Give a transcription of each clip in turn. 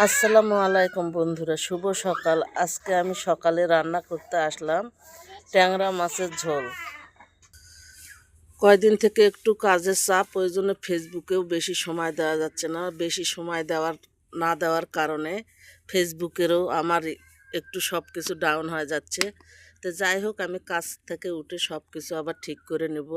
আসসালামু আলাইকুম বন্ধুরা, শুভ সকাল। আজকে আমি সকালে রান্না করতে আসলাম ট্যাংরা মাছের ঝোল। কয়দিন থেকে একটু কাজের চাপ, ওই জন্য ফেসবুকেও বেশি সময় দেওয়া যাচ্ছে না। বেশি সময় দেওয়ার, না দেওয়ার কারণে ফেসবুকেরও আমার একটু সব কিছু ডাউন হয়ে যাচ্ছে। তো যাই হোক, আমি কাজ থেকে উঠে সব কিছু আবার ঠিক করে নেব।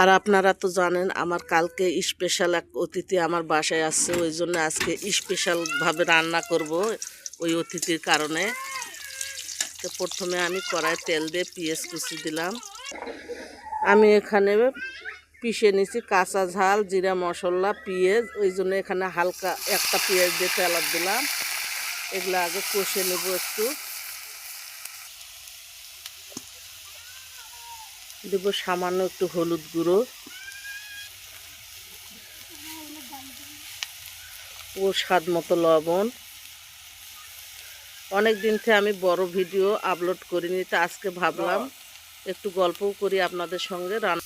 আর আপনারা তো জানেন, আমার কালকে স্পেশাল এক অতিথি আমার বাসায় আসছে, ওই জন্য আজকে স্পেশালভাবে রান্না করব ওই অতিথির কারণে। তো প্রথমে আমি কড়াই তেল দিয়ে পিঁয়াজ কুচি দিলাম। আমি এখানে পিষে নিছি কাঁচা ঝাল, জিরা মশলা, পেঁয়াজ, ওই জন্য এখানে হালকা একটা পেঁয়াজ দিয়ে তেলার দিলাম। এগুলো আগে কষে নেব একটু। দেব সামান্য একটু হলুদ গুঁড়ো। ও স্বাদ মতো লবণ। অনেক দিন থেকে আমি বড় ভিডিও আপলোড করিনি, তা আজকে ভাবলাম একটু গল্পও করি আপনাদের সঙ্গে। রান্না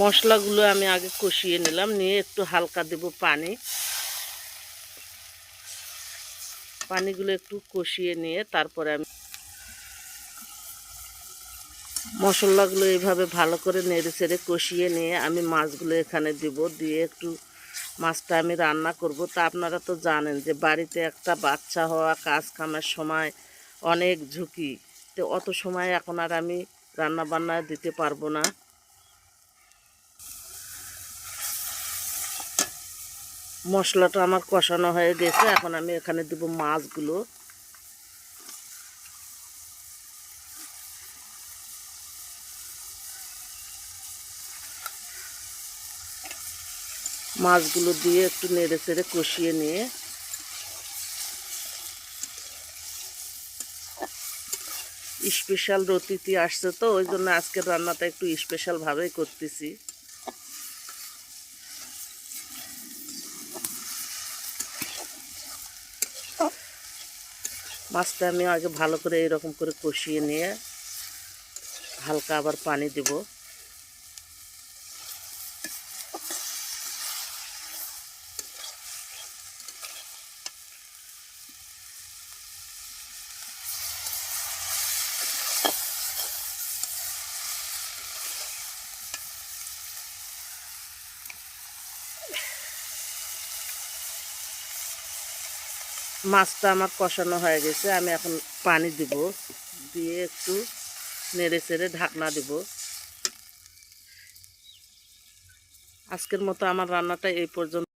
মশলাগুলো আমি আগে কষিয়ে নিলাম, নিয়ে একটু হালকা দেব পানি। পানিগুলো একটু কষিয়ে নিয়ে তারপরে আমি মশলাগুলো এইভাবে ভালো করে নেড়ে চেড়ে কষিয়ে নিয়ে আমি মাছগুলো এখানে দিব। দিয়ে একটু মাছটা আমি রান্না করব। তা আপনারা তো জানেন যে বাড়িতে একটা বাচ্চা হওয়া কাজ কামের সময় অনেক ঝুঁকি। তো অত সময় এখন আর আমি রান্না বান্না দিতে পারব না। মশলাটা আমার কষানো হয়ে গেছে। এখন আমি এখানে দেবো মাছগুলো। মাছগুলো দিয়ে একটু নেড়ে চেড়ে কষিয়ে নিয়ে স্পেশাল অতিথি আসছে তো, ওই জন্য আজকের রান্নাটা একটু স্পেশালভাবেই করতেছি। মাছটা আমি আগে ভালো করে এরকম করে কষিয়ে নিয়ে হালকা আবার পানি দেবো। মাছটা আমার কষানো হয়ে গেছে, আমি এখন পানি দিব। দিয়ে একটু নেড়ে চেড়ে ঢাকনা দিব। আজকের মতো আমার রান্নাটা এই পর্যন্ত।